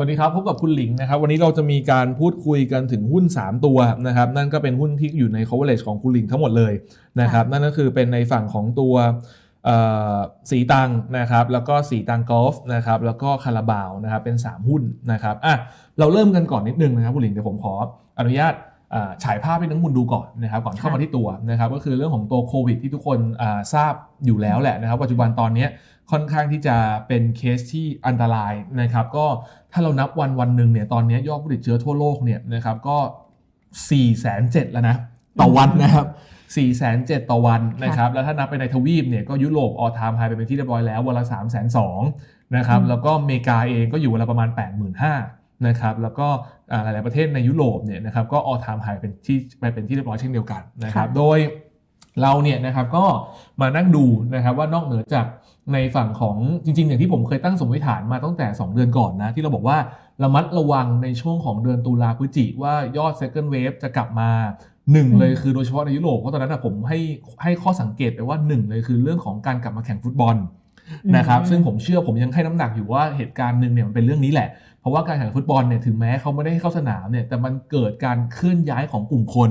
สวัสดีครับพบกับคุณหลิงนะครับวันนี้เราจะมีการพูดคุยกันถึงหุ้น 3 ตัวนะครับนั่นก็เป็นหุ้นที่อยู่ใน coverage ของคุณหลิงทั้งหมดเลยนะครับนั่นก็คือเป็นในฝั่งของตัวเอ่อสีตังนะครับแล้วก็สีตังกอล์ฟนะครับแล้วก็คาราบาวนะครับเป็น 3 หุ้นนะครับอะเราเริ่มกันก่อนนิดนึงนะครับคุณหลิงเดี๋ยวผมขออนุญาตอ่าฉายภาพให้นักลงทุนดูก่อนนะครับก่อนเข้ามาที่ตัวนะครับก็คือเรื่องของตัวโควิดที่ทุกคนอ่าทราบอยู่แล้วแหละนะครับปัจจุบันตอนเนี้ยค่อนข้างที่จะเป็นเคสที่อันตรายนะครับก็ ถ้าเรานับวันวันหนึ่งเนี่ยตอนนี้ยอดผู้ติดเชื้อทั่วโลกเนี่ยนะครับก็4 7 0 0 0แล้วนะต่อวันนะครับ4 7 0 0 0ต่อวันนะครับ แล้วถ้านับไปในทวีปเนี่ยก็ยุโรปออทามไฮไปเป็นที่เรียบร้อยแล้ววันละ3 2 0 0 0นะครับอืมแล้วก็อเมริกาเองก็อยู่วันละประมาณ 85,000นะครับแล้วก็อ่าหลาย ๆ ประเทศในยุโรปเนี่ยนะครับก็ออทามไฮเป็นที่ไปเป็นที่เรียบร้อยเช่นเดียวกันนะครับค่ะโดยเราเนี่ยนะครับก็มานั่งดูนะครับว่านอกเหนือจาก ในฝั่งของจริง ๆ อย่างที่ผมเคยตั้งสมมติฐานมาตั้งแต่ 2 เดือนก่อนนะ ที่เราบอกว่าระมัดระวังในช่วงของเดือนตุลาพฤศจิว่ายอด second wave จะกลับมาหนึ่งอืมเลยคือโดยเฉพาะในยุโรปเพราะตอนนั้นนะผมให้ให้ข้อสังเกตไปว่าหนึ่งเลยคือเรื่องของการกลับมาแข่งฟุตบอล นะครับซึ่งผมเชื่อผมยังให้น้ำหนักอยู่ว่าเหตุการณ์หนึ่งเนี่ยมันเป็นเรื่องนี้แหละ เพราะว่าการแข่งฟุตบอลเนี่ยถึงแม้เขาไม่ได้ให้เข้าสนามเนี่ยแต่มันเกิดการเคลื่อนย้ายของกลุ่มคน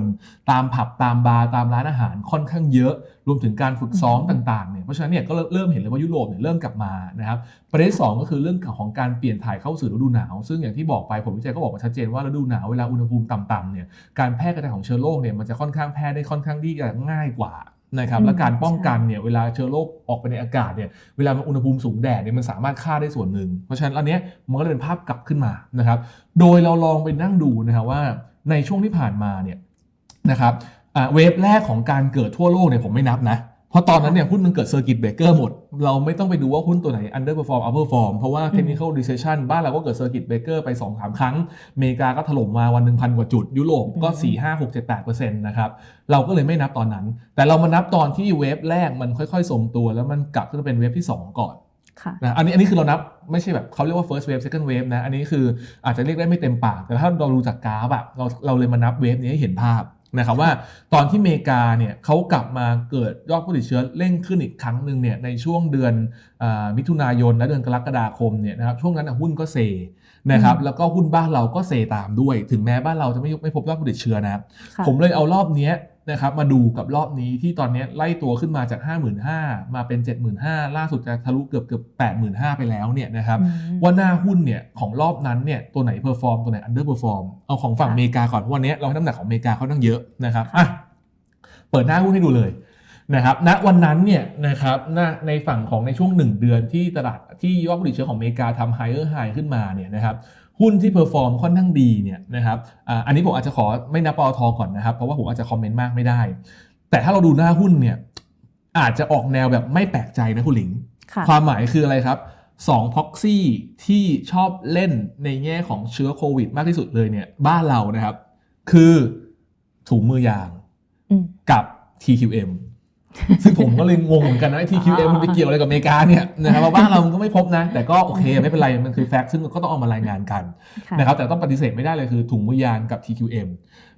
ตามผับตามบาร์ตามร้านอาหารค่อนข้างเยอะ รวมถึงการฝึกซ้อมอืมต่างๆเนี่ยเพราะฉะนั้นเนี่ยก็เริ่มเห็นเลยว่ายุโรปเนี่ยเริ่มกลับมานะครับประเด็นที่สองก็คือเรื่องของการเปลี่ยนถ่ายเข้าสู่ฤดูหนาว ซึ่งอย่างที่บอกไปผมวิจัยก็บอกมาชัดเจนว่าฤดูหนาวเวลาอุณหภูมิต่ำๆเนี่ยการแพร่กระจายของเชื้อโรคเนี่ยมันจะค่อนข้างแพร่ได้ค่อนข้างที่จะง่ายกว่า นะครับอืมและการป้องกันเนี่ยเวลาเชื้อโรคออกไปในอากาศเนี่ยเวลามันอุณหภูมิสูงแดดเนี่ยมันสามารถฆ่าได้ส่วนหนึ่ง เพราะฉะนั้นอันเนี้ยมันก็เลยเป็นภาพกลับขึ้นมานะครับโดยเราลองไปนั่งดูนะครับว่าในช่วงที่ผ่านมาเนี่ยนะครับอ่าเวฟแรกของการเกิดทั่วโลกเนี่ยผมไม่นับนะ เพราะตอนนั้นเนี่ยหุ้นมันเกิดเซอร์กิตเบรกเกอร์หมด เราไม่ต้องไปดูว่าหุ้นตัวไหน underperform upperform เพราะว่า technical recession บ้านเราก็เกิดเซอร์กิตเบรกเกอร์ไป2-3ครั้งอเมริกาก็ถล่มมาวันหนึ่งพันกว่าจุด ยุโรปก็อืม4 5 6 7 8เปอร์เซ็นต์นะครับเราก็เลยไม่นับตอนนั้น แต่เรามานับตอนที่เวฟแรกมันค่อยๆทรงตัว แล้วมันกลับขึ้นมาเป็นเวฟที่ 2 ก่อนค่ะนะอันนี้อันนี้คือเรานับไม่ใช่แบบเขาเรียกว่า first wave second wave นะอันนี้คืออาจจะเรียกได้ไม่เต็มปากแต่ถ้าเราดูจากกราฟอะเราเราเลยมานับเวฟนี้ให้เห็นภาพ นะครับว่าตอนที่อเมริกาเนี่ยเขากลับมาเกิดยอดผู้ติดเชื้อเร่งขึ้นอีกครั้งหนึ่งเนี่ยในช่วงเดือนอมิถุนายนและเดือนกรกฎาคมเนี่ยนะครับช่วงนั้นหุ้นก็เซ นะครับอืมแล้วก็หุ้นบ้านเราก็เซตามด้วย ถึงแม้บ้านเราจะไม่ไม่พบยอดผู้ติดเชื้อนะครับค่ะผมเลยเอารอบเนี้ยนะครับมาดูกับรอบนี้ที่ตอนเนี้ยไล่ตัวขึ้นมาจาก 55,000มาเป็น 75,000ล่าสุดจะทะลุเกือบเกือบ85,000 ไปแล้วเนี่ยนะครับอืมว่าหน้าหุ้นเนี่ยของรอบนั้นเนี่ยตัวไหนเพอร์ฟอร์มตัวไหนอันเดอร์เพอร์ฟอร์มเอาของฝั่งค่ะอเมริกาก่อนเพราะวันเนี้ยเราให้น้ำหนักของอเมริกาเขาตั้งเยอะนะครับอะเปิดหน้าหุ้นให้ดูเลย นะครับณวันนั้นเนี่ยนะครับณในฝั่งของในช่วง 1 เดือนที่ตลาดที่ยอดผู้ติดเชื้อของอเมริกาทำไฮเออร์ไฮขึ้นมาเนี่ยนะครับหุ้นที่เพอร์ฟอร์มค่อนข้างดีเนี่ยนะครับอ่าอันนี้ผมอาจจะขอไม่นับปตทก่อนนะครับ เพราะว่าผมอาจจะคอมเมนต์มากไม่ได้ แต่ถ้าเราดูหน้าหุ้นเนี่ยอาจจะออกแนวแบบไม่แปลกใจนะคุณหลิงค่ะความหมายคืออะไรครับสองพ็อกซี่ที่ชอบเล่นในแง่ของเชื้อโควิดมากที่สุดเลยเนี่ยบ้านเรานะครับ คือถุงมือยางอืมกับ TQM ซึ่งผมก็เลยงงเหมือนกันนะไอ้ TQM มันไปเกี่ยวอะไรกับอเมริกาเนี่ยนะครับเพราะบ้านเรามันก็ไม่พบนะ แต่ก็โอเคไม่เป็นไรมันคือแฟกต์ซึ่งก็ต้องเอามารายงานกันค่ะนะครับแต่ต้องปฏิเสธไม่ได้เลยคือถุงมือยางกับ TQM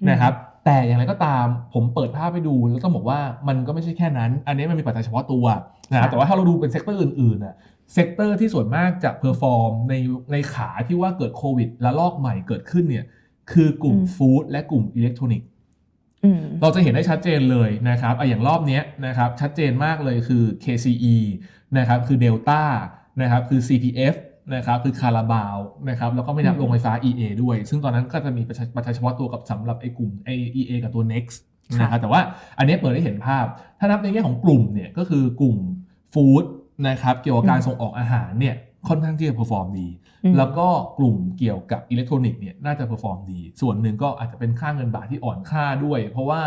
นะครับแต่อย่างไรก็ตามผมเปิดภาพไปดูแล้วต้องบอกว่ามันก็ไม่ใช่แค่นั้น อันนี้มันมีปัจจัยเฉพาะตัวนะครับแต่ว่าถ้าเราดูเป็นเซกเตอร์อื่นๆน่ะเซกเตอร์ที่ส่วนมากจะเพอร์ฟอร์มในในขาที่ว่าเกิดโควิดและลอกใหม่เกิดขึ้นเนี่ยคือกลุ่มอืม ฟู้ดและกลุ่มอิเล็กทรอนิกส์อืม เราจะเห็นได้ชัดเจนเลยนะครับอะอย่างรอบเนี้ยนะครับชัดเจนมากเลยคือ KCE นะครับคือ Delta นะครับคือ CPF นะครับคือคาราบาวนะครับแล้วก็ไม่นับอืมโรงไฟฟ้า EA ด้วย ซึ่งตอนนั้นก็จะมีปัจจัยปัจจัยเฉพาะตัวกับสำหรับไอ้กลุ่มไอ้ EA กับตัว Next นะครับแต่ว่าอันเนี้ยเปิดให้เห็นภาพ ถ้านับในแง่ของกลุ่มเนี่ยก็คือกลุ่มฟู้ดนะครับเกี่ยวกับการส่งออกอาหารเนี่ย ค่อนข้างที่จะเพอร์ฟอร์มดีอืมแล้วก็กลุ่มเกี่ยวกับอิเล็กทรอนิกส์เนี่ยน่าจะเพอร์ฟอร์มดี ส่วนหนึ่งก็อาจจะเป็นค่าเงินบาทที่อ่อนค่าด้วย เพราะว่า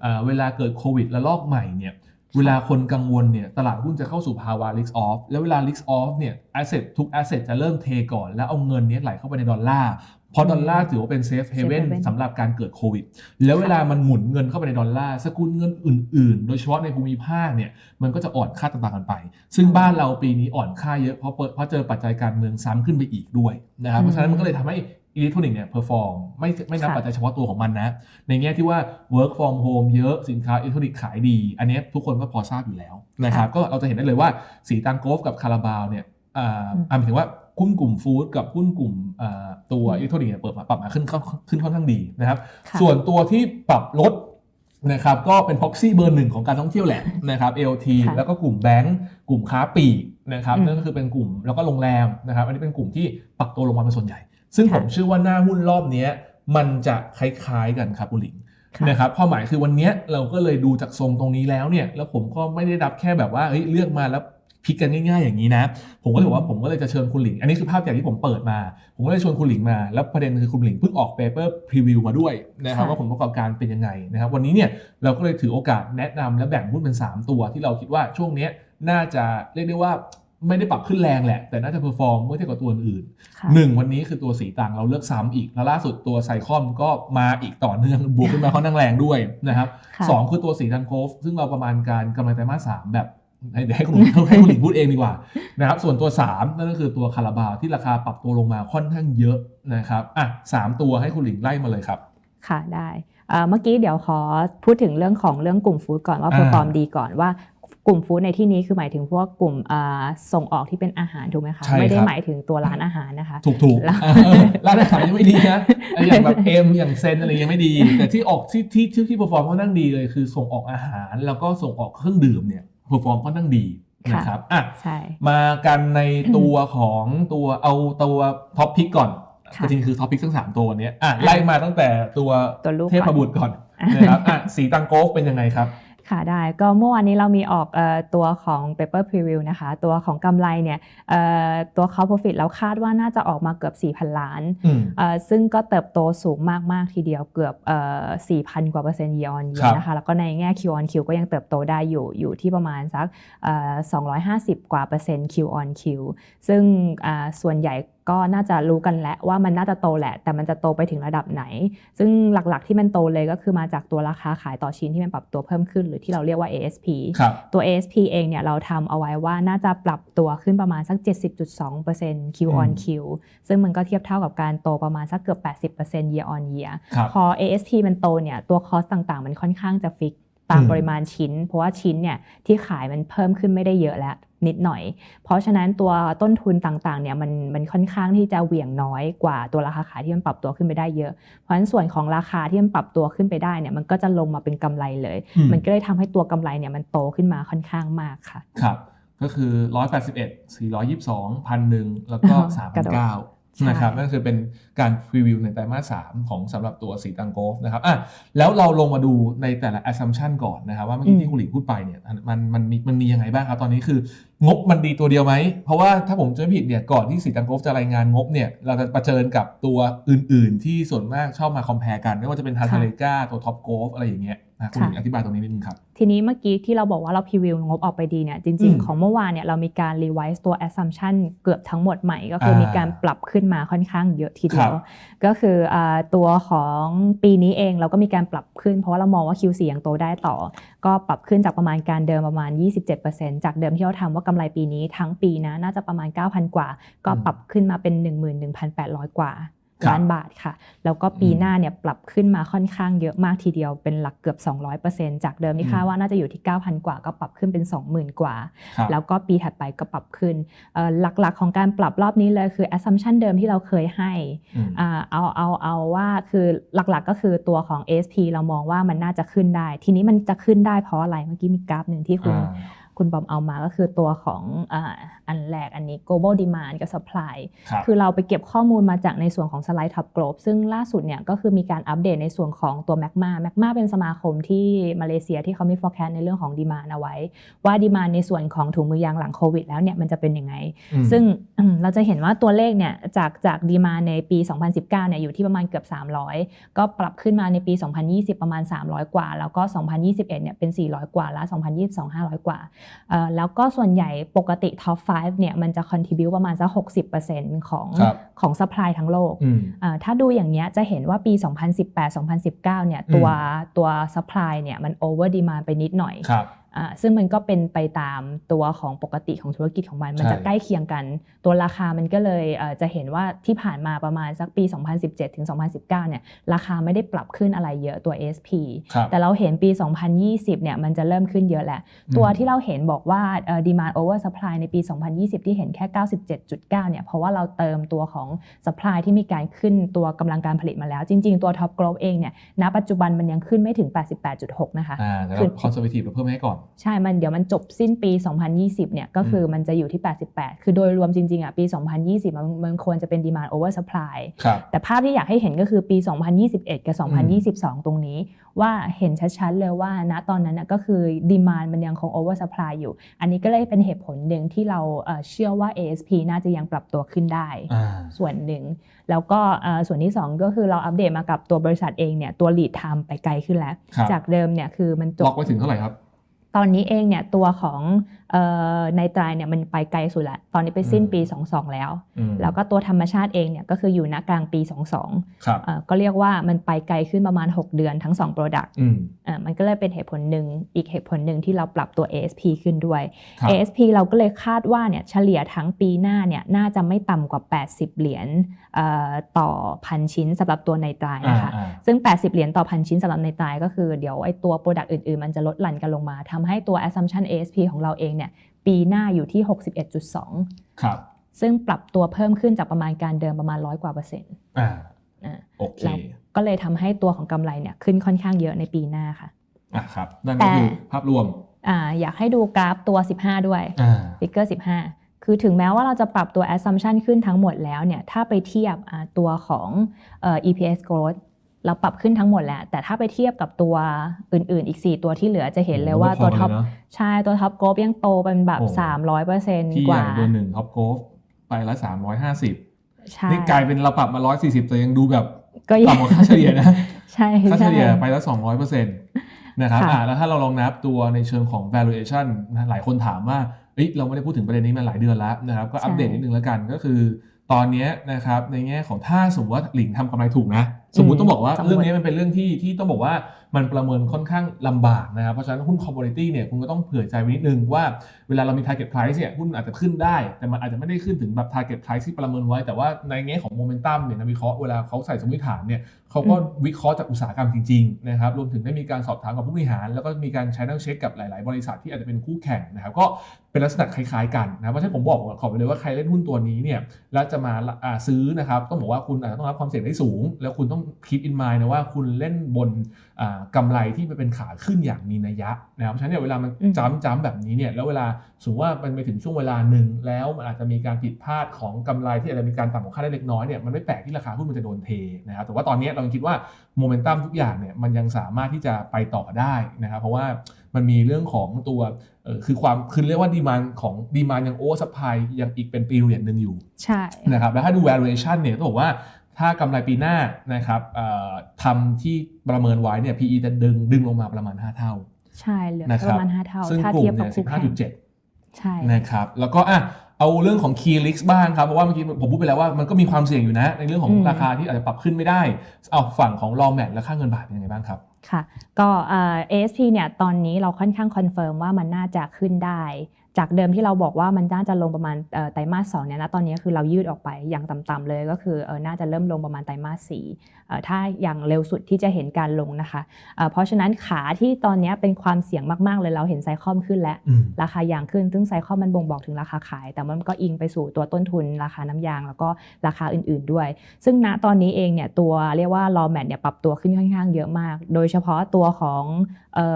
เอ่อเวลาเกิดโควิดระลอกใหม่เนี่ยเวลาคนกังวลเนี่ยตลาดหุ้นจะเข้าสู่ภาวะ risk off แล้วเวลา risk off เนี่ย asset ทุก asset จะเริ่มเทก่อน แล้วเอาเงินเนี้ไหลเข้าไปในดอลลาร์ เพราะดอลลาร์ถือว่าเป็น safe haven haven สำหรับการเกิดโควิด แล้วเวลามันหมุนเงินเข้าไปในดอลลาร์สกุลเงินอื่น ๆ โดยเฉพาะในภูมิภาคเนี่ยมันก็จะอ่อนค่าต่างๆกันไป ซึ่งบ้านเราปีนี้อ่อนค่าเยอะเพราะเปิดเพราะเจอปัจจัยการเมืองซ้ำขึ้นไปอีกด้วยนะครับ อืม เพราะฉะนั้นมันก็เลยทำให้อิเล็กทรอนิกส์เนี่ยเพอร์ฟอร์มไม่ไม่นับค่ะ ปัจจัยเฉพาะตัวของมันนะ ในแง่ที่ว่า work from home เยอะสินค้าอิเล็กทรอนิกส์ขายดี อันเนี้ยทุกคนก็พอทราบอยู่แล้วนะครับก็เราจะเห็นได้เลยว่าสีตังโกฟกับคาราบาวเนี่ยอ่าอ่าหมายถึงว่า หุ้นกลุ่มฟู้ดกับหุ้นกลุ่มอ่าตัวอิเล็กทรอนิกส์เนี่ยเปิดมาปรับมาขึ้นค่อนขึ้นค่อนข้างดีนะครับค่ะส่วนตัวที่ปรับลดนะครับก็เป็นพ็อกซี่เบอร์หนึ่งของการท่องเที่ยวแหละนะครับ LT ค่ะแล้วก็กลุ่มแบงก์กลุ่มค้าปลีกนะครับอืมนั่นก็คือเป็นกลุ่มแล้วก็โรงแรมนะครับ อันนี้เป็นกลุ่มที่ปรับตัวลงมาเป็นส่วนใหญ่ ซึ่งค่ะผมเชื่อว่าหน้าหุ้นรอบเนี้ยมันจะคล้ายๆกันครับคุณหลิงค่ะนะครับความหมายคือวันเนี้ยเราก็เลยดูจากทรงตรงนี้แล้วเนี่ย แล้วผมก็ไม่ได้รับแค่แบบว่าเฮ้ยเลือกมาแล้ว พลิกกันง่ายๆอย่างนี้นะ ผมก็เลยบอกว่าผมก็เลยจะเชิญคุณหลิง อันนี้คือภาพจากที่ผมเปิดมา ผมก็เลยชวนคุณหลิงมา แล้วประเด็นคือคุณหลิงเพิ่งออกเปเปอร์พรีวิวมาด้วยนะครับค่ะว่าผลประกอบการเป็นยังไงนะครับวันนี้เนี่ยเราก็เลยถือโอกาสแนะนำและแบ่งหุ้นเป็น 3 ตัวที่เราคิดว่าช่วงเนี้ยน่าจะเรียกได้ว่าไม่ได้ปรับขึ้นแรงแหละ แต่น่าจะเพอร์ฟอร์มเมื่อเทียบกับตัวอื่นค่ะหนึ่งวันนี้คือตัวสีต่างเราเลือกซ้ำอีก แล้วล่าสุดตัวไซคอมก็มาอีกต่อเนื่องบวกขึ้นมาค่อนข้างแรงด้วยนะครับค่ะสองคือตัวสีดังโกฟซึ่งเราประมาณการกำไรไตรมาสสามแบบ ให้เดี๋ยวให้คุณหลิงให้คุณหลิงพูดเองดีกว่านะครับส่วนตัว 3 นั่นก็คือตัวคาราบาวที่ราคาปรับตัวลงมาค่อนข้างเยอะนะครับอะสามตัวให้คุณหลิงไล่มาเลยครับค่ะได้เอ่อเมื่อกี้เดี๋ยวขอพูดถึงเรื่องของเรื่องกลุ่มฟู้ดก่อนว่าอ่าเพอร์ฟอร์มดีก่อนว่ากลุ่มฟู้ดในที่นี้คือหมายถึงพวกกลุ่มอ่าส่งออกที่เป็นอาหารถูกไหมคะใช่ไม่ได้ครับหมายถึงตัวร้านอาหารนะคะ ถูกถูกๆแล้วเออร้านอาหารยังไม่ดีนะไอ้อย่างแบบเอ็มอย่างเซนอะไรยังไม่ดี แต่ที่ออกที่ที่ที่ที่เปอร์ฟอร์มค่อนข้างดีเลยคือส่งออกอาหารแล้วก็ส่งออกเครื่องดื่มเนี่ย เปอร์ฟอร์มค่อนข้างดีนะครับอะใช่มากันในตัวของตัวเอาตัวท็อปพิกก่อนค่ะจริงๆคือท็อปพิกทั้งสามตัวเนี้ยอะไล่มาตั้งแต่ตัวตัวลูกเทพก่อนบุตรก่อนนะครับอะสีตังโกฟเป็นยังไงครับ ค่ะได้ก็เมื่อวานนี้เรามีออกเออตัวของ paper preview นะคะ ตัวของกำไรเนี่ยเอ่อตัว cost profit เราคาดว่าน่าจะออกมาเกือบ 4,000 ล้านอืมเอ่อซึ่งก็เติบโตสูงมาก ๆ ทีเดียวเกือบเอ่อ4,000 กว่าเปอร์เซ็นต์ year on ครั year บนะคะ แล้วก็ในแง่ Q on Q ก็ยังเติบโตได้อยู่อยู่ที่ประมาณสักเอ่อ250 กว่าเปอร์เซ็นต์ Q on Q ซึ่งอ่าส่วนใหญ่ ก็น่าจะรู้กันแล้วว่ามันน่าจะโตแหละ แต่มันจะโตไปถึงระดับไหน ซึ่งหลักๆที่มันโตเลยก็คือมาจากตัวราคาขายต่อชิ้นที่มันปรับตัวเพิ่มขึ้น หรือที่เราเรียกว่า ASP ครับตัว ASP เองเนี่ยเราทำเอาไว้ว่าน่าจะปรับตัวขึ้นประมาณสัก 70.2% Q on Q ซึ่งมันก็เทียบเท่ากับการโตประมาณสักเกือบ 80% year on year ครับพอ ASP มันโตเนี่ยตัวคอสต่างๆ มันค่อนข้างจะฟิกตามอืมปริมาณชิ้น เพราะว่าชิ้นเนี่ยที่ขายมันเพิ่มขึ้นไม่ได้เยอะแล้ว นิดหน่อย เพราะฉะนั้นตัวต้นทุนต่างๆเนี่ยมันมันค่อนข้างที่จะเหวี่ยงน้อยกว่าตัวราคาขายที่มันปรับตัวขึ้นไปได้เยอะ เพราะฉะนั้นส่วนของราคาที่มันปรับตัวขึ้นไปได้เนี่ยมันก็จะลงมาเป็นกำไรเลยอืมมันก็เลยทำให้ตัวกำไรเนี่ยมันโตขึ้นมาค่อนข้างมากค่ะ ครับ ก็คือ 181 422พันหนึ่งแล้วก็กระโดด3,900 นะครับนั่นคือเป็นการพรีวิวในไตรมาส3ของสำหรับตัวสีตังโกฟนะครับอะแล้วเราลงมาดูในแต่ละ assumption ก่อนนะครับว่าเมื่อกี้ที่คุณหลิงพูดไปเนี่ยมันมันมีมันมียังไงบ้างครับ ตอนนี้คืองบมันดีตัวเดียวไหม เพราะว่าถ้าผมจะไม่ผิดเนี่ยก่อนที่สีตังโกฟจะรายงานงบเนี่ยเราจะประเจิญกับตัวอื่น ๆ ที่ส่วนมากชอบมาคอมเพลกันไม่ว่าจะเป็นทันเทเลกาตัวท็อปโกฟอะไรอย่างเงี้ย นะคุณหลิงอธิบายตรงนี้นิดนึงครับ ทีนี้เมื่อกี้ที่เราบอกว่าเราพรีวิวงบออกไปดีเนี่ยจริงอืมๆของเมื่อวานเนี่ยเรามีการรีไวซ์ตัว assumption เกือบทั้งหมดใหม่ ก็คืออ่ามีมีการปรับขึ้นมาค่อนข้างเยอะทีเดียวครับก็คืออาตัวของปีนี้เองเราก็มีการปรับขึ้น เพราะว่าเรามองว่า Q4 ยังโตได้ต่อ ก็ปรับขึ้นจากประมาณการเดิมประมาณ 27%จากเดิมที่เราทำว่ากำไรปีนี้ทั้งปีนะน่าจะประมาณ 9,000 กว่า ก็ปรับขึ้นมาเป็น 11,800 กว่าครับ ล้านบาทค่ะ แล้วก็ปีอืมหน้าเนี่ยปรับขึ้นมาค่อนข้างเยอะมากทีเดียวเป็นหลักเกือบ 200%จากเดิมที่คาดอืมว่าน่าจะอยู่ที่ 9,000 กว่า ก็ปรับขึ้นเป็น 20,000 กว่าครับแล้วก็ปีถัดไปก็ปรับขึ้นเอ่อหลักๆของการปรับรอบนี้เลยคือ assumption เดิมที่เราเคยให้อืมอ่าเอาเอาเอาว่าคือหลักๆก็คือตัวของ ASP เรามองว่ามันน่าจะขึ้นได้ ทีนี้มันจะขึ้นได้เพราะอะไรเมื่อกี้มีกราฟหนึ่งที่คุณอ่า คุณบอมเอามาก็คือตัวของอาอันแรกอันนี้ global demand กับ supply ครับคือเราไปเก็บข้อมูลมาจากในส่วนของสไลด์ท็อปกลบซึ่งล่าสุดเนี่ยก็คือมีการอัปเดตในส่วนของตัว MAGMA MAGMA เป็นสมาคมที่มาเลเซียที่เขามี forecast ในเรื่องของดีมานเอาไว้ ว่าดีมานในส่วนของถุงมือยางหลังโควิดแล้วเนี่ยมันจะเป็นยังไงอืมซึ่งเราจะเห็นว่าตัวเลขเนี่ยจากจากดีมาในปี 2019 เนี่ยอยู่ที่ประมาณเกือบ 300 ก็ปรับขึ้นมาในปี 2020 ประมาณ 300 กว่า แล้วก็ 2021 เนี่ยเป็น 400 กว่า แล้ว 2022 500 กว่าเอ่อแล้วก็ส่วนใหญ่ปกติ top 5เนี่ยมันจะ contribute ประมาณสัก60%ของครับของ supply ทั้งโลกอืมอ่าถ้าดูอย่างเนี้ยจะเห็นว่าปี 2018-2019เนี่ยตัวตัว supply เนี่ยมัน over demand ไปนิดหน่อยครับอ่า ซึ่งมันก็เป็นไปตามตัวของปกติของธุรกิจของมัน มันจะใช่ใกล้เคียงกัน ตัวราคามันก็เลยเอ่อจะเห็นว่าที่ผ่านมาประมาณสักปี 2017 ถึง 2019 เนี่ยราคาไม่ได้ปรับขึ้นอะไรเยอะตัว ASP ครับแต่เราเห็นปี 2020 เนี่ยมันจะเริ่มขึ้นเยอะแหละ ตัวที่เราเห็นบอกว่าเอ่อ demand over supply ในปี 2020 ที่เห็นแค่ 97.9 เนี่ยเพราะว่าเราเติมตัวของ supply ที่มีการขึ้นตัวกำลังการผลิตมาแล้ว จริง ๆ ตัว top growth เองเนี่ยณปัจจุบันมันยังขึ้นไม่ถึง 88.6 นะคะอ่าแต่คือคอนเซอร์วทีฟเราเพิ่มให้ก่อนใช่ มันเดี๋ยวมันจบสิ้นปี 2020 เนี่ยก็คือมันจะอยู่ที่ 88 คือโดยรวมจริงๆอะปี 2020 มันมันควรจะเป็น demand over supply ครับแต่ภาพที่อยากให้เห็นก็คือปี 2021 กับ 2022 ตรงนี้ ว่าเห็นชัดๆเลยว่าณตอนนั้นนะก็คือดีมานมันยังคง over supply อยู่ อันนี้ก็เลยเป็นเหตุผลหนึ่งที่เราเอ่อเชื่อว่า ASP น่าจะยังปรับตัวขึ้นได้อ่าส่วนหนึ่ง แล้วก็เอ่อส่วนที่ 2 ก็คือเราอัปเดตมากับตัวบริษัทเองเนี่ยตัว lead time ไปไกลขึ้นแล้วครับจากเดิมเนี่ยคือมันจล็อบกไว้ถึงเท่าไหร่ครับ ตอนนี้เองเนี่ยตัวของเอ่อในไตรายเนี่ยมันไปไกลสุดแล้วตอนนี้ไปสิ้นปี 22 แล้วอืมแล้วก็ตัวธรรมชาติเองเนี่ยก็คืออยู่ณกลางปี 22ครับเอ่อก็เรียกว่ามันไปไกลขึ้นประมาณ 6 เดือนทั้ง 2 Product อืมอะมันก็เลยเป็นเหตุผลหนึ่งอีกเหตุผลหนึ่งที่เราปรับตัว ASP ขึ้นด้วยครับ ASP เราก็เลยคาดว่าเนี่ยเฉลี่ยทั้งปีหน้าเนี่ยน่าจะไม่ต่ำกว่า 80 เหรียญเอ่อต่อพันชิ้นสำหรับตัวในตรายอ่านะคะอ่าซึ่ง 80 เหรียญต่อพันชิ้นสำหรับในตรายก็คือเดี๋ยวไอ้ตัว Product อื่นๆ มันจะลดหลั่นกันลงมาทำให้ตัว Assumption ASP ของเราเองเนี่ยปีหน้าอยู่ที่ 61.2 ครับ ซึ่งปรับตัวเพิ่มขึ้นจากประมาณการเดิมประมาณร้อยกว่าเปอร์เซ็นต์อ่าอะโอเคแล้วก็เลยทำให้ตัวของกำไรเนี่ยขึ้นค่อนข้างเยอะในปีหน้าค่ะอะครับนั่นก็คือแต่ภาพรวมอ่าอยากให้ดูกราฟตัว 15 ด้วยอ่าฟิกเกอร์15 คือถึงแม้ว่าเราจะปรับตัว assumption ขึ้นทั้งหมดแล้วเนี่ยถ้าไปเทียบอ่าตัวของเอ่อ EPS growth เราปรับขึ้นทั้งหมดแล้วแต่ถ้าไปเทียบกับตัวอื่นๆ อีก 4 ตัวที่เหลือจะเห็นเลยว่าตัวท็อปโโหพๆเยนะใช่ตัวท็อป growth ยังโตเป็นแบบโอ้300%ที่กใหญ่ว่าเบอร์หนึ่งท็อปโกฟไปละสามร้อยห้าสิบใช่นี่กลายเป็นเราปรับมาร้อยสี่สิบแต่ยังดูแบบก็ยัต่ำกว่าค่าเฉลี่ยนะใช่ค่าเฉใช่ลี่ยไปละสองร้อยเปอร์เซ็นต์นะครับค่ะอ่าแล้วถ้าเราลองนับตัวในเชิงของ valuation นะหลายคนถามว่าเอ้ยเราไม่ได้พูดถึงประเด็นนี้มาหลายเดือนแล้วนะครับก็อัปเดตนิดนึงแล้วกันก็คือ ตอนเนี้ยนะครับในแง่ของถ้าสมมติว่าหลิงทำกำไรถูกนะสมมุติต้องบอกว่าสมมุติเรื่องนี้มันเป็นเรื่องที่ที่ต้องบอกว่ามันประเมินค่อนข้างลำบากนะครับ เพราะฉะนั้นหุ้น commodity เนี่ยคุณก็ต้องเผื่อใจไว้นิดนึงว่าเวลาเรามี target price เนี่ยหุ้นอาจจะขึ้นได้ แต่มันอาจจะไม่ได้ขึ้นถึงแบบ target price ที่ประเมินไว้ แต่ว่าในแง่ของ momentum เนี่ยนักวิเคราะห์เวลาเขาใส่สมมติฐานเนี่ยเขาก็วิเคราะห์จากอุตสาหกรรมจริงๆนะครับรวมถึงได้มีการสอบถามกับผู้บริหาร แล้วก็มีการ channel check กับหลาย ๆ บริษัทที่อาจจะเป็นคู่แข่งนะครับก็เป็นลักษณะคล้ายๆกันนะเพราะฉะนั้นผมบอกขอไปเลยว่าใครเล่นหุ้นตัวนี้เนี่ยแล้วจะมาอ่าซื้อนะครับต้องบอกว่าคุณอาจจะต้องรับความเสี่ยงได้สูง แล้วคุณต้อง keep in mind นะว่าคุณเล่นบนอ่ากำไรที่มันเป็นขาขึ้นอย่างมีนัยยะนะครับเพราะฉะนั้นเนี่ยเวลามันอืมจ้ำจ้ำแบบนี้เนี่ยแล้วเวลาสมมติว่ามันไปถึงช่วงเวลาหนึ่งแล้วมันอาจจะมีการผิดพลาดของกำไรที่อาจจะมีการต่ำกว่าคาดได้เล็กน้อยเนี่ยมันไม่แปลกที่ราคาหุ้นมันจะโดนเทนะครับแต่ว่าตอนนี้เรายังคิดว่าโมเมนตัมทุกอย่างเนี่ยมันยังสามารถที่จะไปต่อได้นะครับเพราะว่ามันมีเรื่องของตัวเอ่อคือความคือเรียกว่าดีมานของดีมานยังโอเวอร์สปายยังอีกเป็นปีเรียนหนึ่งอยู่ใช่นะครับแล้วถ้าดู valuation เนี่ยต้องบอกว่า ถ้ากำไรปีหน้านะครับเอ่อทำที่ประเมินไว้เนี่ย PE จะดึงดึงลงมาประมาณ 5 เท่า ใช่เหลือนะคปรับระมาณ 5 เท่า ซึ่งถ้ากลุ่เทียมบกับเนี่ยคู่แข่ง15.7 ใช่นะครับ แล้วก็อะเอาเรื่องของ key risks บ้างครับ เพราะว่าเมื่อกี้ผมพูดไปแล้วว่ามันก็มีความเสี่ยงอยู่นะ ในเรื่องของอืมราคาที่อาจจะปรับขึ้นไม่ได้ เอาฝั่งของ raw mat และค่าเงินบาทเป็นยังไงบ้างครับค่ะก็เอ่อ ASP เนี่ยตอนนี้เราค่อนข้างคอนเฟิร์มว่ามันน่าจะขึ้นได้ จากเดิมที่เราบอกว่ามันน่าจะลงประมาณเอ่อไตรมาสสองเนี่ยนะตอนนี้คือเรายืดออกไปอย่างต่ำๆเลยก็คือเออน่าจะเริ่มลงประมาณไตรมาสสี่เอ่อถ้าอย่างเร็วสุดที่จะเห็นการลงนะคะเอ่อเพราะฉะนั้นขาที่ตอนนี้เป็นความเสี่ยงมากๆเลยเราเห็นไซคอมขึ้นแล้วอืมราคายางขึ้น ซึ่งไซคอมมันบ่งบอกถึงราคาขาย แต่มันก็อิงไปสู่ตัวต้นทุนราคาน้ำยาง แล้วก็ราคาอื่น ๆด้วย ซึ่งณตอนนี้เองเนี่ยตัวเรียกว่ารอแมทเนี่ยปรับตัวขึ้นค่อนข้างเยอะมาก โดยเฉพาะตัวของเอ่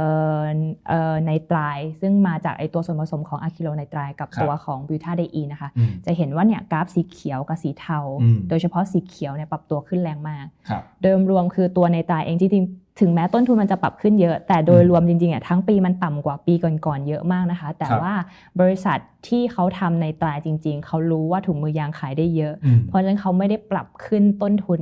อเอ่อไนตรายซึ่งมาจากไอตัวส่วนผสมของอะคิโลไนตรายกับครับตัวของบิวทาไดอีนะคะอืมจะเห็นว่าเนี่ยกราฟสีเขียวกับสีเทาอืมโดยเฉพาะสีเขียวเนี่ยปรับตัวขึ้นแรงมากครับโดยรวมคือตัวในตรายเองจริงๆถึงแม้ต้นทุนมันจะปรับขึ้นเยอะ แต่โดยรวมจริงๆอะทั้งปีมันต่ำกว่าปีก่อนๆเยอะมากนะคะ แต่ครับว่าบริษัทที่เขาทำในตรายจริง ๆ เขารู้ว่าถุงมือยางขายได้เยอะอืมเพราะฉะนั้นเขาไม่ได้ปรับขึ้นต้นทุน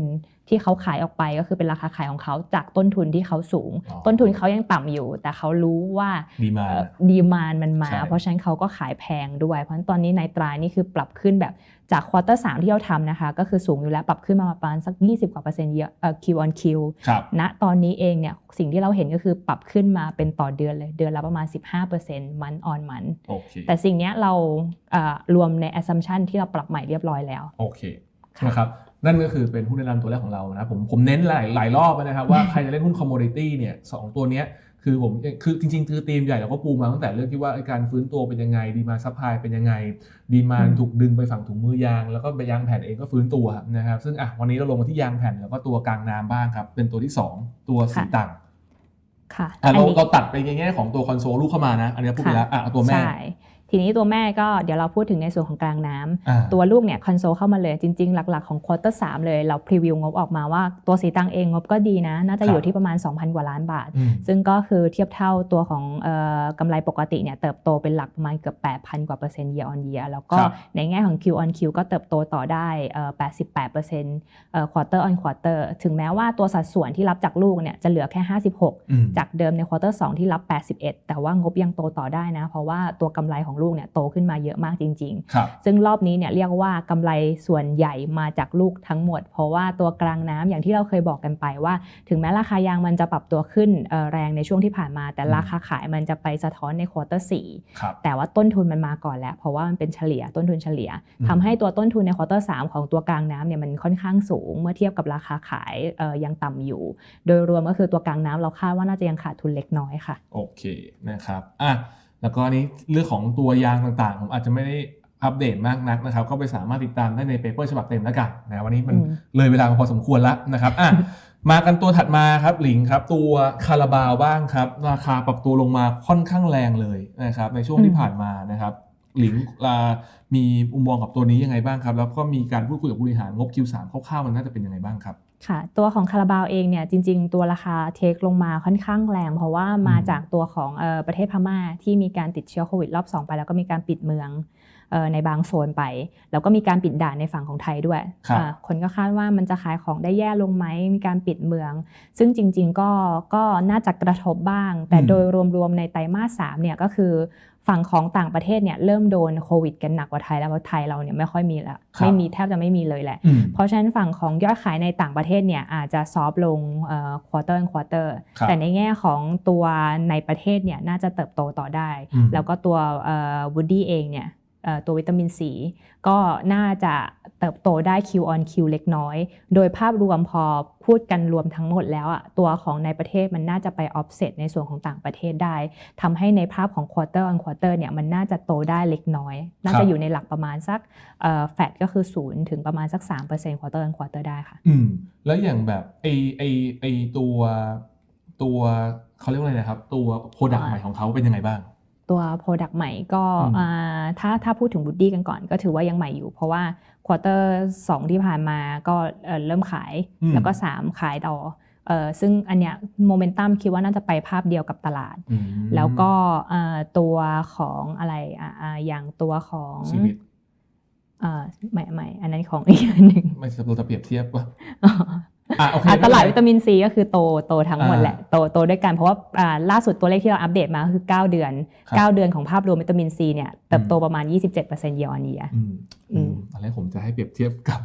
ที่เขาขายออกไปก็คือเป็นราคาขายของเขาจากต้นทุนที่เขาสูงอ๋อต้นทุนเขายังต่ำอยู่ แต่เขารู้ว่าดีมาดีมานมันมาใช่เพราะฉะนั้นเขาก็ขายแพงด้วย เพราะฉะนั้นตอนนี้ในตรานี่คือปรับขึ้นแบบจากควอเตอร์สที่เราทำนะคะ ก็คือสูงอยู่แล้วปรับขึ้นมาประมาณสัก 20 กว่าเปอร์เซ็นต์เยอะเอ่อ Q on Q ครับณตอนนี้เองเนี่ยสิ่งที่เราเห็นก็คือปรับขึ้นมาเป็นต่อเดือนเลยเดือนละประมาณ 15%มันออนมันโอเคแต่สิ่งเนี้ยเราเอ่อรวมใน assumption ที่เราปรับใหม่เรียบร้อยแล้วโอเคค่ะนะครับ นั่นก็คือเป็นหุ้นแนะนำตัวแรกของเรานะผมผมเน้นหลายหลายรอบนะครับว่าใครจะเล่นหุ้นคอมม o ดิตี้เนี่ยสองตัวเนี้ยคือผมคือจริงๆคือธีมใหญ่เราก็ปูมาตั้งแต่เรื่องที่ว่าไอ้การฟื้นตัวเป็นยังไง ดีมาซัพพลายเป็นยังไง ดีมาอืมถูกดึงไปฝั่งถุงมือยาง แล้วก็ไปยางแผ่นเองก็ฟื้นตัวนะครับซึ่งอะวันนี้เราลงมาที่ยางแผ่นแล้วก็ตัวกลางน้ำบ้างครับ เป็นตัวที่ 2 ตัวสีต่างค่ะอะเรานี้เราตัดไปในแง่ของตัวคอนโซลลูกเข้ามานะ อันนี้พูดไปแล้วอะเอาตัวแม่ใช่ ทีนี้ตัวแม่ก็เดี๋ยวเราพูดถึงในส่วนของกลางน้ำอ่าตัวลูกเนี่ยคอนโซลเข้ามาเลยจริง ๆ หลัก ๆ ของควอเตอร์สเลยเราพรีวิวงบออกมาว่าตัวสีตังเองงบก็ดีนะ น่าจะครับอยู่ที่ประมาณ 2,000 กว่าล้านบาทอืมซึ่งก็คือเทียบเท่าตัวของเอ่อกำไรปกติเนี่ยเติบโตเป็นหลักประมาณเกือบ 8,000 กว่าเปอร์เซ็นต์ year on year แล้วก็ครับในแง่ของ Q on Q ก็เติบโตต่อได้เอ่อ88เปอร์เซ็นต์เอ่อ quarter on quarter ถึงแม้ว่าตัวสัดส่วนที่รับจากลูกเนี่ยจะเหลือแค่ 56อืมจากเดิมในควอเตอร์สที่รับ 81 แต่ว่างบยังโตต่อได้นะ เพราะว่าตัวกำไรของลูกเนี่ยโตขึ้นมาเยอะมากจริงครับๆซึ่งรอบนี้เนี่ยเรียกว่ากำไรส่วนใหญ่มาจากลูกทั้งหมด เพราะว่าตัวกลางน้ำอย่างที่เราเคยบอกกันไปว่า ถึงแม้ราคายางมันจะปรับตัวขึ้นเอ่อแรงในช่วงที่ผ่านมา แต่อืมราคาขายมันจะไปสะท้อนในควอเตอร์สครับแต่ว่าต้นทุนมันมาก่อนแล้ว เพราะว่ามันเป็นเฉลี่ยต้นทุนเฉลี่ยอืมทำให้ตัวต้นทุนในควอเตอร์สของตัวกลางน้ำเนี่ยมันค่อนข้างสูง เมื่อเทียบกับราคาขายเอ่อยังต่ำอยู่ โดยรวมก็คือตัวกลางน้ำเราคาดว่าน่าจะยังขาดทุนเล็กน้อยค่ะ โอเคนะครับอะ แล้วก็อันนี้เรื่องของตัวยางต่างๆ ผมอาจจะไม่ได้อัปเดตมากนักนะครับ ก็ไปสามารถติดตามได้ในเปเปอร์ฉบับเต็มแล้วกันนะวันนี้มันอืมเลยเวลามาพอสมควรแล้วนะครับอะมากันตัวถัดมาครับหลิงครับตัวคาราบาวบ้างครับ ราคาปรับตัวลงมาค่อนข้างแรงเลยนะครับในช่วงที่ผ่านมานะครับหลิงอ่ามีมุมมองกับตัวนี้ยังไงบ้างครับ แล้วก็มีการพูดคุยกับผู้บริหารงบ Q3 คร่าวๆมันน่าจะเป็นยังไงบ้างครับ ค่ะ ตัวของคาราบาวเองเนี่ยจริง ๆ ตัวราคาเทคลงมาค่อนข้างแรง เพราะว่ามาอืมจากตัวของเออประเทศพม่าที่มีการติดเชื้อโควิดรอบ 2 ไปแล้วก็มีการปิดเมืองเอ่อ ในบางโซนไป แล้วก็มีการปิดด่านในฝั่งของไทยด้วยครับอ่าคนก็คาดว่ามันจะขายของได้แย่ลงไหมมีการปิดเมือง ซึ่งจริง ๆ ก็ก็น่าจะกระทบบ้าง แต่อืมโดยรวมๆในไตรมาสสามเนี่ยก็คือฝั่งของต่างประเทศเนี่ยเริ่มโดนโควิดกันหนักกว่าไทยแล้วเพราะไทยเราเนี่ยไม่ค่อยมีละไม่มีแทบจะไม่มีเลยแหละอืมเพราะฉะนั้นฝั่งของยอดขายในต่างประเทศเนี่ยอาจจะซอฟลงควอเตอร์ควอเตอร์ครับแต่ในแง่ของตัวในประเทศเนี่ยน่าจะเติบโตต่อได้อืมแล้วก็ตัววูดดี้เองเนี่ยเอ่อ ตัววิตามินซีก็น่าจะเติบโตได้ Q on Q เล็กน้อย โดยภาพรวมพอพูดกันรวมทั้งหมดแล้วอะตัวของในประเทศมันน่าจะไป offset ในส่วนของต่างประเทศได้ทำให้ในภาพของ quarter on quarter เนี่ยมันน่าจะโตได้เล็กน้อย น่าจะอยู่ในหลักประมาณสักแฟดก็คือ0ถึงประมาณสัก 3% quarter on quarter ได้ค่ะ อืม แล้วอย่างแบบไอไอไอตัวตัวเขาเรียกว่าอะไรนะครับ ตัวโปรดักต์อ่าใหม่ของเขาเป็นยังไงบ้าง ตัว Product ใหม่ก็อืมอ่าถ้าถ้าพูดถึงบูดดี้กันก่อนก็ถือว่ายังใหม่อยู่ เพราะว่าควอเตอร์สที่ผ่านมาก็เอ่อเริ่มขายอืมแล้วก็ 3 ขายต่อเอ่อซึ่งอันเนี้ยโมเมนตัมคิดว่าน่าจะไปภาพเดียวกับตลาดอืมแล้วก็เอ่อตัวของอะไรอะอ่าอย่างตัวของชีวิตเอ่อใหม่ใหม่อันนั้นของอีกอันหนึ่งไม่ใช่เราจะเปรียบเทียบว่าอะโอเคอะ ตลาดไม่วิเป็นไรตามินซีก็คือโตโตทั้งหมดอ่าแหละโตโตด้วยกันเพราะว่าอ่าล่าสุดตัวเลขที่เราอัปเดตมาก็คือ 9 เดือนครับ9เดือนของภาพรวมวิตามินซีเนี่ยเติบโตอืมประมาณ 27% year on year อืมอืมตอนแรกผมจะให้เปรียบเทียบกับ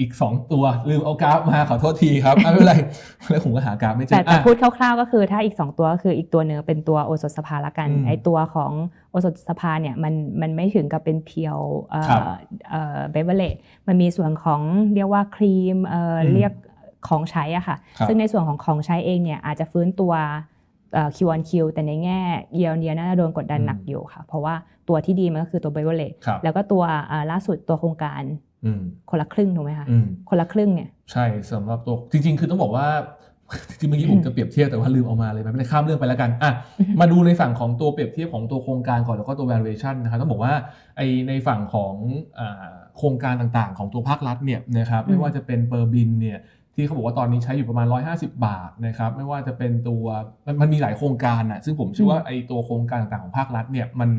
อีก 2 ตัวลืมเอากราฟมาขอโทษทีครับอะไม่เป็นไรแล้วผมก็หากราฟไม่เจแต่อแต่อะพูดคร่าวๆก็คือถ้าอีก 2 ตัวก็คืออีกตัวหนึ่งเป็นตัวโอสถสภาละกันอืมไอตัวของโอสถสภาเนี่ยมันมันไม่ถึงกับเป็นเพียวเอ่อครับเอ่อเบเวอร์เลมันมีส่วนของเรียกว่าครีมเอ่ออมเรียก ของใช้อะค่ะครับซึ่งในส่วนของของใช้เองเนี่ยอาจจะฟื้นตัวเอ่อ Q on Q แต่ในแง่ year on year น่าจะโดนกดดันหนักอยู่ค่ะ เพราะว่าตัวที่ดีมันก็คือตัวเบเวอร์เลครับแล้วก็ตัวอ่าล่าสุดตัวโครงการอืมคนละครึ่งถูกไหมคะอืมคนละครึ่งเนี่ยใช่สำหรับตัวจริง ๆ คือต้องบอกว่าที่เมื่อกี้ผมจะเปรียบเทียบแต่ว่าลืมเอามาเลยไม่เป็นไรข้ามเรื่องไปแล้วกันอะมาดูในฝั่งของตัวเปรียบเทียบของตัวโครงการก่อนแล้วก็ตัว valuation นะครับต้องบอกว่าไอในฝั่งของอาโครงการต่างๆ ของตัวภาครัฐเนี่ยนะครับอืมไม่ว่าจะเป็นเปอร์บินเนี่ย ที่เขาบอกว่าตอนนี้ใช้อยู่ประมาณ 150 บาทนะครับไม่ว่าจะเป็นตัวมันมันมีหลายโครงการอะซึ่งผมเชื่อว่าไอตัวโครงการต่างๆของภาครัฐเนี่ยมัน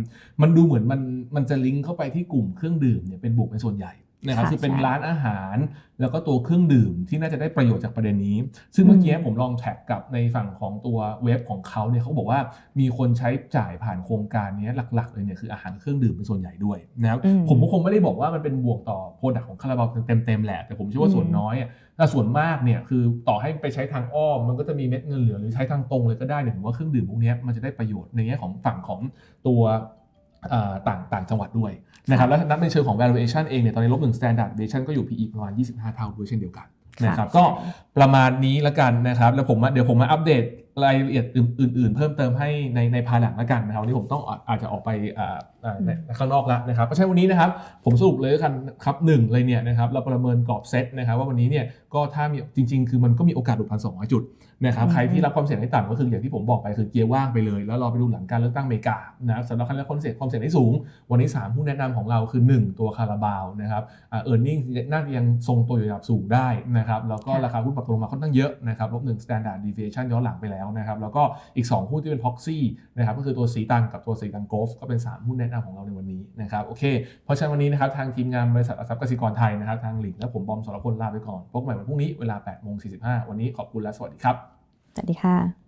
มันดูเหมือนมันมันจะลิงก์เข้าไปที่กลุ่มเครื่องดื่มเนี่ยเป็นบวกเป็นส่วนใหญ่ นะครับค่ะคือเป็นใช่ร้านอาหาร แล้วก็ตัวเครื่องดื่มที่น่าจะได้ประโยชน์จากประเด็นนี้ ซึ่งเมื่อกี้อืมผมลองแท็กกับในฝั่งของตัวเว็บของเขาเนี่ยเขาบอกว่ามีคนใช้จ่ายผ่านโครงการนี้หลัก ๆ เลยเนี่ยคืออาหารเครื่องดื่มเป็นส่วนใหญ่ด้วยนะครับอืมผมก็คงไม่ได้บอกว่ามันเป็นบวกต่อโปรดักของคาราบาวเต็มๆแหละแต่ผมเชื่อว่าส่วนอืมน้อยอะแต่ส่วนมากเนี่ยคือต่อให้ไปใช้ทางอ้อมมันก็จะมีเม็ดเงินเหลือหรือใช้ทางตรงเลยก็ได้เนี่ยผมว่าเครื่องดื่มพวกเนี้ยมันจะได้ประโยชน์ในแง่ของฝั่งของตัวเอ่อ ต่างต่างจังหวัดด้วยนะครับแล้วนับในเชิงของ valuation เองเนี่ยตอนนี้ลบหนึ่ง standard deviation ก็อยู่ PE ประมาณ 25 เท่าด้วยเช่นเดียวกันนะครับค่ะก็ประมาณนี้ละกันนะครับแล้วผมมาเดี๋ยวผมมาอัปเดต รายละเอียดอื่น ๆ เพิ่มเติมให้ในในภายหลังละกันนะครับวันนี้ผมต้องอาอาจจะออกไปอ่าอ่าในข้างนอกแล้วนะครับเพราะฉะนั้นวันนี้นะครับผมสรุปเลยแล้วกันครับหนึ่งเลยเนี่ยนะครับเราประเมินกรอบเซตนะครับว่าวันนี้เนี่ยก็ถ้ามีจริง ๆ คือมันก็มีโอกาสหลุดพันสองจุดนะครับอืมใครที่รับความเสี่ยงให้ต่ำก็คืออย่างที่ผมบอกไปคือเกียร์ว่างไปเลย แล้วรอไปดูหลังการเลือกตั้งอเมริกานะครับสำหรับใครรับความเสี่ยงความเสี่ยงที่สูง วันนี้3หุ้นแนะนำของเราคือ 1 ตัวคาราบาวนะครับเออร์เน็งน่าจะยังทรงตัวอยู่ในระดับสูงได้นะครับแล้วก็ค่ะราคาหุ้นปรับตัวลงมาค่อนข้างเยอะนะครับลบหนึ่ง standard deviation ย้อนหลังไปแล้วแล้วนะครับแล้วก็อีก 2 หุ้นที่เป็นพ็อกซี่นะครับก็คือตัวสีตังกับตัวสีตังโกลฟก็เป็น 3 หุ้นแนะนำของเราในวันนี้นะครับโอเค เพราะฉะนั้นวันนี้นะครับทางทีมงานบริษัทอสัพย์กสิกรไทยนะครับทางหลิงและผมบอมสรพลลาไปก่อนพบกันใหม่วันพรุ่งนี้เวลา8โมง45 วันนี้ขอบคุณและสวัสดีครับสวัสดีค่ะ